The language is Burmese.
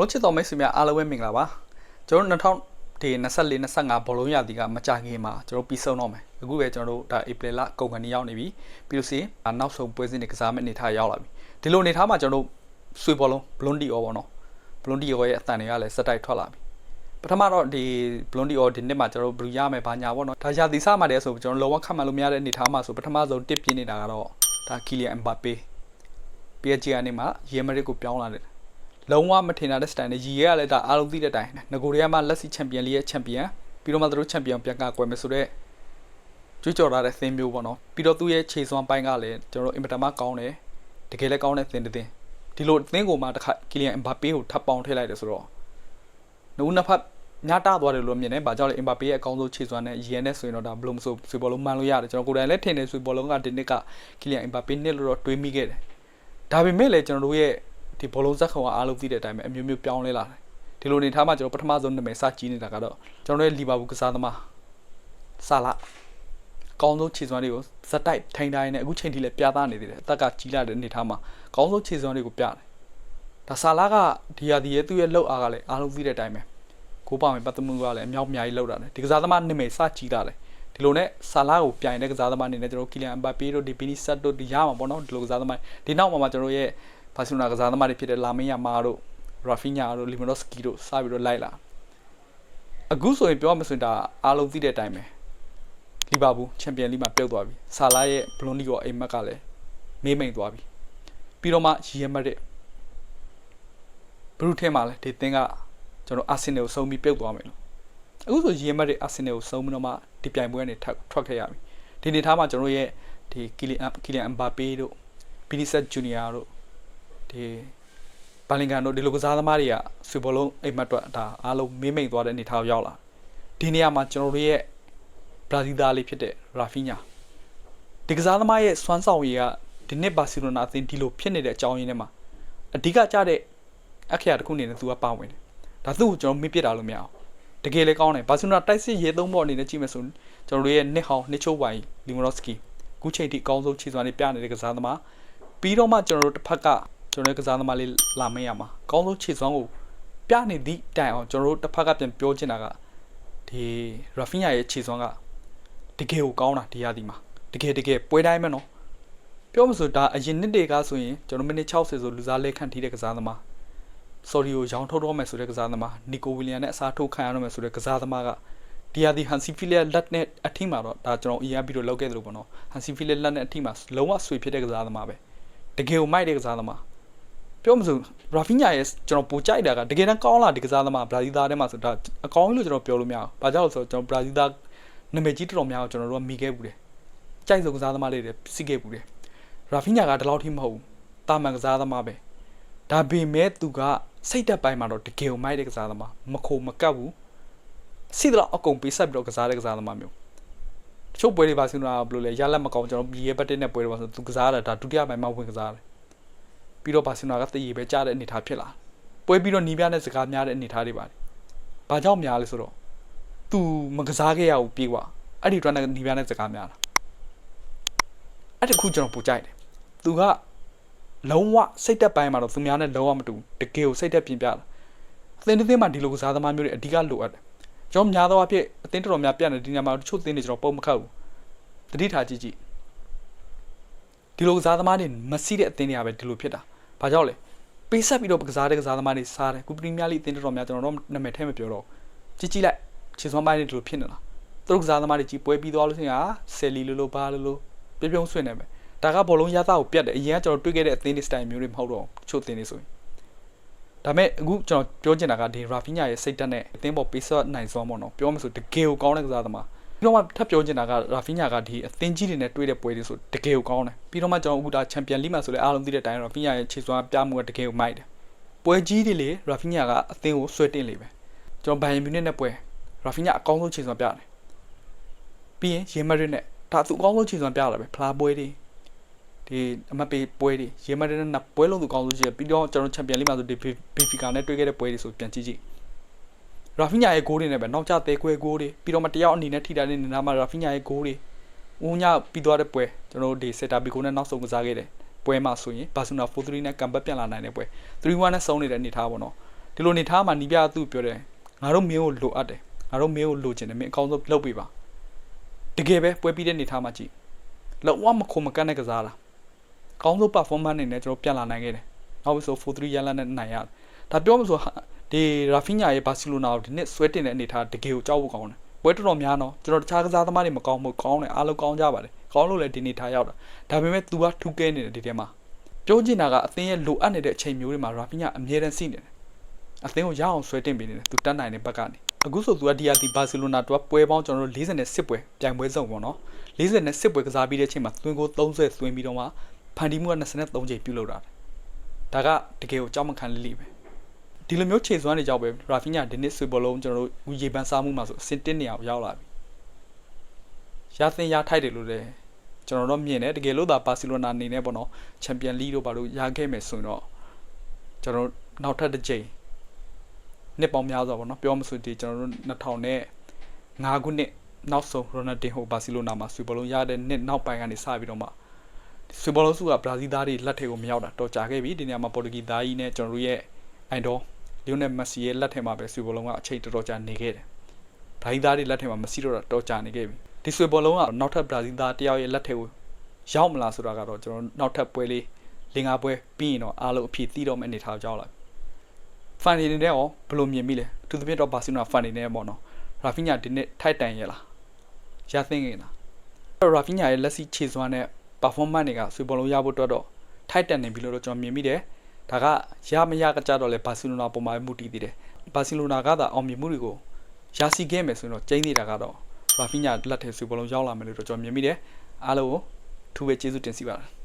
လုံးချစ်တော်မိတ်ဆွေများအားလုံးပဲမင်္ဂလာပါကျွန်တော်တို့2024 25ဘောလုံးရာသီကမကြခင်မှာကျွန်တော်ပြီးဆုံးတော့မယ်အခုပဲကျွန်တော်တို့ဒါဧပြီလကုန်ကနေရောက်နေပြီပြီးလို့စီနောက်ဆုံးပွဲစဉ်တွေကစားမယ့်အနေထားရောက်လာပြီဒီလိုအနေထားမှာကျွန်တော်တို့ဆွေဘောလုံးဘလွန်ဒီအောပေါ့နော်ဘလွန်ဒီအောရဲ့အတန်တွေကလည်းစက်တိုက်ထွက်လာပြီပထမတော့ဒီဘလွန်ဒီအောဒီနှစ်မှာကျွန်တော်တို့ဘလူးရမယ်ဘာညာပေါ့နော်ဒါရာသီစမှာတည်းဆိုကျွန်တော်လောကခတ်မှန်လို့မရတဲ့အနေထားမှာဆိုပထမဆုံးတစ်ပြင်းနေတာကတော့ဒါကီလီယန်အမ်ဘာပေ PSG ကနေမှရီမရစ်ကိုပြောင်းလာတယ် လုံးဝမထင်တာတဲ့စတိုင်နဲ့ရီရဲကလည်းဒါအားလုံးသိတဲ့အတိုင်းငကိုရီးယားမှာလက်စီချန်ပီယံလိရဲ့ချန်ပီယံပြီးတော့မှသူတို့ချန်ပီယံပြန်ကကွယ်မယ်ဆိုတော့ကြွကြော်ရတဲ့သင်းမျိုးပေါ့နော်ပြီးတော့သူ့ရဲ့ခြေစွမ်းပိုင်းကလည်းကျွန်တော်တို့အင်မတန်မှကောင်းတယ်တကယ်လည်းကောင်းတဲ့သင်းတစ်သင်းဒီလိုသင်းကိုမှတစ်ခါကီလီယန်အမ်ဘာပေကိုထပ်ပေါင်းထည့်လိုက်တယ်ဆိုတော့နှုတ်နှစ်ဖက်ညတာသွားတယ်လို့မြင်တယ်။ဘာကြောင့်လဲအမ်ဘာပေရဲ့အကောင်းဆုံးခြေစွမ်းနဲ့ရီရဲနဲ့ဆိုရင်တော့ဒါဘယ်လိုမဆိုဆွေဘောလုံးမှန်လို့ရတယ်ကျွန်တော်ကိုယ်တိုင်လည်းထင်တယ်ဆွေဘောလုံးကဒီနှစ်ကကီလီယန်အမ်ဘာပေနှစ်လို့တော့တွေးမိခဲ့တယ်။ဒါပေမဲ့လည်းကျွန်တော်တို့ရဲ့ ဒီဘောလုံးဇက်ခုံကအားလုံးသိတဲ့အတိုင်းပဲအမျိုးမျိုးပြောင်းလဲလာတယ်ဒီလိုအနေထားမှာကျွန်တော်ပထမဆုံးနာမည်စကြီးနေတာကတော့ကျွန်တော်ရဲ့လီဗာပူးကစားသမားဆာလာကောင်းဆုံးခြေစွမ်းတွေကိုဇက်တိုက်ထိုင်တိုင်းနဲ့အခုချိန်ထိလည်းပြသနေသေးတယ်အသက်ကကြီးလာတဲ့အနေထားမှာကောင်းဆုံးခြေစွမ်းတွေကိုပြတယ်ဒါဆာလာကဒီယာဒီရဲ့သူ့ရဲ့လောက်အားကလည်းအားလုံးသိတဲ့အတိုင်းပဲကိုပါမယ်ပတ်သက်မှုကလည်းအမြောက်အများကြီးလောက်တာတယ်ဒီကစားသမားနာမည်စကြီးလာတယ်ဒီလိုနဲ့ဆာလာကိုပြိုင်တဲ့ကစားသမားအနေနဲ့ကျွန်တော်ကီလီယန်အမ်ဘာပေတို့ဒီပီနီဆက်တို့ဒီရမှာပေါ့နော်ဒီလိုကစားသမားဒီနောက်မှာမှကျွန်တော်ရဲ့ ဘာစီလိုနာကစားသမားတွေဖြစ်တဲ့လာမင်းယာမာတို့ရာဖီညာတို့လီမနော့စကီတို့စပြီးတော့လိုက်လာအခုဆိုရင်ပြောမှဆိုရင်ဒါအားလုံးသိတဲ့အတိုင်းပဲလီဗာပူးချန်ပီယံလိမှာပြုတ်သွားပြီဆာလာရဲ့ဘလွန်ဒီကောအိမ်မက်ကလည်းမေးမိန်သွားပြီပြီးတော့မှရီယမက်တဲ့ဘရူထဲမှာလည်းဒီသင်းကကျွန်တော်အာဆင်နယ်ကိုစုံပြီးပြုတ်သွားမယ်လို့အခုဆိုရီယမက်တဲ့အာဆင်နယ်ကိုစုံပြီးတော့မှဒီပြိုင်ပွဲကနေထွက်ထွက်ခဲ့ရပြီဒီနေသားမှာကျွန်တော်ရဲ့ဒီကီလီအန်ကီလီအန်ဘာပေတို့ဗီနီဆက်ဂျူနီယာတို့ ဒီဘာလင်ကန်တို့ဒီလိုကစားသမားတွေကဆွေဘောလုံးအိမ်မက်တော့ဒါအားလုံးမေးမိန်သွားတဲ့အနေထားရောက်လာဒီနေရာမှာကျွန်တော်တို့ရဲ့ဘရာဇီးသားလေးဖြစ်တဲ့ရာဖီညာဒီကစားသမားရဲ့စွမ်းဆောင်ရည်ကဒီနှစ်ဘာစီလိုနာအသင်းဒီလိုဖြစ်နေတဲ့အကြောင်းရင်းထဲမှာအဓိကကျတဲ့အခရာတစ်ခုအနေနဲ့သူကပါဝင်တယ်ဒါသူ့ကိုကျွန်တော်မေ့ပြစ်တာလို့မရအောင်တကယ်လည်းကောင်းတယ်ဘာစီလိုနာတိုက်စစ်ရေသုံးပေါ်အနေနဲ့ကြည့်မယ်ဆိုရင်ကျွန်တော်တို့ရဲ့နှစ်ဟောင်းနှစ်ချိုးဝိုင်လီမိုရော့စကီခုချိန်ထိအကောင်းဆုံးခြေစွမ်းတွေပြနေတဲ့ကစားသမားပြီးတော့မှကျွန်တော်တို့တစ်ဖက်က ကျွန်တော်တို့ကစားသမားလေးလာမင်းရမှာအကောင်းဆုံးခြေစွမ်းကိုပြနေသည့်တိုင်အောင်ကျွန်တော်တို့တစ်ဖက်ကပြန်ပြောချင်တာကဒီရာဖီညာရဲ့ခြေစွမ်းကတကယ်ကိုကောင်းတာဒီရသည်မှာတကယ်တကယ်ပွဲတိုင်းမယ်နော်ပြောမဆိုဒါအရင်နှစ်တွေကဆိုရင်ကျွန်တော်မိနစ်60ဆိုလူစားလက်ခံထိတဲ့ကစားသမားဆော်ရီကိုရောင်းထုတ်တော့မယ်ဆိုတဲ့ကစားသမားနီကိုဝီလီယံနဲ့အစားထိုးခံရတော့မယ်ဆိုတဲ့ကစားသမားကဒီယာဒီဟန်စီဖီလီယာလက်နဲ့အထိမှာတော့ဒါကျွန်တော်အရင်ပြီးတော့လောက်ခဲ့တယ်လို့ပေါ့နော်ဟန်စီဖီလီယာလက်နဲ့အထိမှာလုံးဝဆွေဖြစ်တဲ့ကစားသမားပဲတကယ်ကိုမိုက်တဲ့ကစားသမား ပြောမစို့ရာဖီညာရဲ့ကျွန်တော်ပိုကြိုက်တာကတကယ်တမ်းကောင်းလာဒီကစားသမားဘရာဇီးသားထဲမှာဆိုဒါအကောင်းကြီးလို့ကျွန်တော်ပြောလို့မရဘူး။ဘာကြောင့်လဲဆိုတော့ကျွန်တော်ဘရာဇီးသားနာမည်ကြီးတော်တော်များကိုကျွန်တော်တို့ကမိခဲ့ဘူးတယ်။ကြိုက်ဆုံးကစားသမားလေးတွေစီးခဲ့ဘူးတယ်။ရာဖီညာကဒီလောက်ထိမဟုတ်ဘူး။တာမန်ကစားသမားပဲ။ဒါပေမဲ့သူကစိတ်တက်ပိုင်းမှာတော့တကယ်ကိုမိုက်တဲ့ကစားသမားမခိုမကပ်ဘူး။စီတော့အကုန်ပေးဆက်ပြီးတော့ကစားတဲ့ကစားသမားမျိုး။တချို့ပွဲတွေပါစီနာဘယ်လိုလဲရလက်မကောင်းကျွန်တော်ပြည်ရဲ့ဘတ်တက်နဲ့ပွဲတွေပါဆိုသူကစားတာဒါဒုတိယပိုင်းမှာဝင်ကစားတယ် ပြီးတော့ဘာစီလိုနာကတည်ရပဲကြားတဲ့အနေထားဖြစ်လာပွဲပြီးတော့နီးပြတဲ့စကားများတဲ့အနေထားတွေပါတယ်ဘာကြောင့်များလဲဆိုတော့ तू မကစားခဲ့ရဘူးပြေးကွာအဲ့ဒီအတွက်နဲ့နီးပြတဲ့စကားများတာအဲ့တခုကျွန်တော်ပူကြိုက်တယ် तू ကလုံးဝစိတ်သက်ပိုင်းမှာတော့သူများနဲ့လုံးဝမတူတကယ်ကိုစိတ်သက်ပြင်ပြတာအသင်းတစ်သင်းမှာဒီလိုကစားသမားမျိုးတွေအဓိကလိုအပ်တယ်ကျွန်တော်များသောအားဖြင့်အသင်းတော်တော်များပြတ်နေဒီညမှာတချို့သင်းတွေကျွန်တော်ပုံမခတ်ဘူးတတိထားကြည့်ကြည့်ဒီလိုကစားသမားတွေမစီးတဲ့အသင်းတွေကပဲဒီလိုဖြစ်တာ ဘာကြောင့်လဲပေးဆက်ပြီးတော့ကစားတဲ့ကစားသမားတွေစားတယ်ကုပရီးမီးယားလိအသင်းတော်များကျွန်တော်တို့နာမည်ထဲမပြောတော့ကြည့်ကြည့်လိုက်ခြေစွမ်းပိုင်းတွေဒီလိုဖြစ်နေလားသူတို့ကစားသမားတွေကြီးပွဲပြီးသွားလို့ရှိရင်ဟာဆယ်လီလိုလိုဘာလိုလိုပြပြုံးဆွင့်နေမယ်ဒါကဘောလုံးရသားကိုပြတ်တယ်အရင်ကကျွန်တော်တွေ့ခဲ့တဲ့အသင်းတွေစတိုင်မျိုးတွေမဟုတ်တော့ချို့အသင်းတွေဆိုရင်ဒါမဲ့အခုကျွန်တော်ပြောချင်တာကဒီရာဖီညာရဲ့စိတ်တက်နဲ့အသင်းပေါ်ပေးဆက်နိုင်စွမ်းပေါ့နော်ပြောမှဆိုတကယ်ကိုကောင်းတဲ့ကစားသမား ပြီးတော့မှထပ်ပြောချင်တာကရာဖီညာကဒီအသင်းကြီးတွေနဲ့တွေ့တဲ့ပွဲတွေဆိုတကယ်ကိုကောင်းတယ်ပြီးတော့မှကျွန်တော်အခုဒါချန်ပီယံလိမှာဆိုလဲအားလုံးသိတဲ့အတိုင်းရာဖီညာရဲ့ခြေစွမ်းပြမှုကတကယ်ကိုမိုက်တယ်ပွဲကြီးတွေလေရာဖီညာကအသင်းကိုဆွဲတင်လေပဲကျွန်တော်ဘိုင်ယန်မြူနစ်နဲ့ပွဲရာဖီညာအကောင်းဆုံးခြေစွမ်းပြတယ်ပြီးရင်ရီမရစ်နဲ့ဒါသူအကောင်းဆုံးခြေစွမ်းပြတာပဲဖလားပွဲတွေဒီအမပေးပွဲတွေရီမရစ်နဲ့ပွဲလုံးသူအကောင်းဆုံးခြေပြီးတော့ကျွန်တော်ချန်ပီယံလိမှာဆိုဒီဘီဖီကာနဲ့တွေ့ခဲ့တဲ့ပွဲတွေဆိုပြန်ကြည့်ကြည့် ရာဖီညာရဲ့ဂိုးတွေနဲ့ပဲနောက်ကျသေးခွဲဂိုးတွေပြီးတော့မှတယောက်အနေနဲ့ထိတာတဲ့နေနာမှာရာဖီညာရဲ့ဂိုးတွေဦးညပြီးသွားတဲ့ပွဲကျွန်တော်တို့ဒီစက်တာဘီကိုနဲ့နောက်ဆုံးကစားခဲ့တယ်ပွဲမှာဆိုရင်ဘာဆူနာ4-3နဲ့ကမ်ဘက်ပြန်လာနိုင်တဲ့ပွဲ3-1နဲ့ဆုံးနေတဲ့အနေထားပေါ့နော်ဒီဒီလိုနေထားမှနီးပြသူ့ပြောတယ်ငါတို့မင်းကိုလိုအပ်တယ်ငါတို့မင်းကိုလိုချင်တယ်မင်းအကောင်းဆုံးလုပ်ပေးပါတကယ်ပဲပွဲပြီးတဲ့နေထားမှကြည့်လောကမခုံမကန့်တဲ့ကစားလားအကောင်းဆုံး performance အနေနဲ့ကျွန်တော်ပြန်လာနိုင်ခဲ့တယ်နောက်ပြီးဆို4-3ရန်လနဲ့နိုင်ရတယ်ဒါပြောမှဆို ဒီရာဖီညာရဲ့ဘာစီလိုနာကိုဒီနှစ်ဆွဲတင်တဲ့အနေထားတကယ်ကိုကြောက်ဖို့ကောင်းတယ်ပွဲတော်တော်များတော့ကျွန်တော်တခြားကစားသမားတွေမကောင်းဘူးကောင်းတယ်အားလုံးကောင်းကြပါတယ်ကောင်းလို့လည်းဒီနေထားရောက်တာဒါပေမဲ့ तू ကထူးကဲနေတယ်ဒီထဲမှာပြောချင်တာကအသင်းရဲ့လိုအပ်နေတဲ့အချိန်မျိုးတွေမှာရာဖီညာအမြဲတမ်းစီးနေတယ်အသင်းကိုရအောင်ဆွဲတင်ပေးနေတယ် तू တက်နိုင်တဲ့ဘက်ကနေအခုဆို तू ကဒီယာဒီဘာစီလိုနာတော့ပွဲပေါင်းကျွန်တော်တို့48ပွဲပြိုင်ပွဲစုံပေါ့နော်48ပွဲကစားပြီးတဲ့အချိန်မှာသွင်းကို30သွင်းပြီးတော့မှဖန်တီမှုက23ချိန်ပြုတ်လောက်တာဒါကတကယ်ကိုကြောက်မခံလိလိပဲ ဒီလိုမျိုးခြေစွမ်းတွေကြောင့်ပဲရာဖီညာဒီနှစ်ဆွေဘောလုံးကျွန်တော်တို့ဝီရေပန်းစားမှုမှာဆိုအဆင့်1နေရာကိုရောက်လာပြီ။ရသင်ရထိုက်တယ်လို့လည်းကျွန်တော်တို့မြင်တယ်တကယ်လို့သာဘာစီလိုနာအနေနဲ့ပေါ့နော်ချန်ပီယံလိလို့ဘာလို့ရခဲ့မယ်ဆိုရင်တော့ကျွန်တော်တို့နောက်ထပ်တစ်ကြိမ်နှစ်ပေါင်းများစွာပေါ့နော်ပြောမဆိုဒီကျွန်တော်တို့2000နဲ့5ခုနှစ်နောက်ဆုံးရိုနယ်ဒင်ဟိုဘာစီလိုနာမှာဆွေဘောလုံးရတဲ့နှစ်နောက်ပိုင်းကနေစပြီးတော့မှဆွေဘောလုံးစုကဘရာဇီးသားတွေလက်ထက်ကိုမရောက်တာတော်ကြာခဲ့ပြီဒီနေရာမှာပေါ်တူဂီသားကြီးနဲ့ကျွန်တော်တို့ရဲ့အိုင်ဒေါ် လီယိုနယ်မက်ဆီရဲ့လက်ထက်မှာပဲဆွေဘောလုံးကအချိန်တော်တော်ကြာနေခဲ့တယ်။ဘရာဇီးသားတွေလက်ထက်မှာမက်ဆီတော့တော်ကြာနေခဲ့ပြီ။ဒီဆွေဘောလုံးကနောက်ထပ်ဘရာဇီးသားတယောက်ရဲ့လက်ထက်ကိုရောက်မလားဆိုတာကတော့ကျွန်တော်နောက်ထပ်ပွဲလေးလင်္ကာပွဲပြီးရင်တော့အားလုံးအဖြစ်သိတော့မယ့်အနေထားကြောက်လာ။ဖန်နေနေရောဘယ်လိုမြင်မိလဲ။သူသဖြင့်တော့ဘာစီနိုဖန်နေနေပေါ့နော်။ရာဖီညာဒီနေ့ထိုက်တန်ရဲ့လား။ရသင့်ငင်လား။ရာဖီညာရဲ့လက်စီခြေစွမ်းနဲ့ performance တွေကဆွေဘောလုံးရဖို့အတွက်တော့ထိုက်တန်နေပြီလို့တော့ကျွန်တော်မြင်မိတယ်။ ဒါကရမရကကြတော့လဲဘာစီလိုနာပုံမှာမူတည်သေးတယ်။ဘာစီလိုနာကသာအောင်မြင်မှုတွေကိုရရှိခဲ့မယ်ဆိုရင်တော့ကျင်းနေတာကတော့ရာဖီညာလက်ထဲဆွေဘောလုံးရောက်လာမယ်လို့တော့ကျွန်တော်မြင်မိတယ်။အားလုံးကိုထူးပဲကျေးဇူးတင်စီပါတယ်။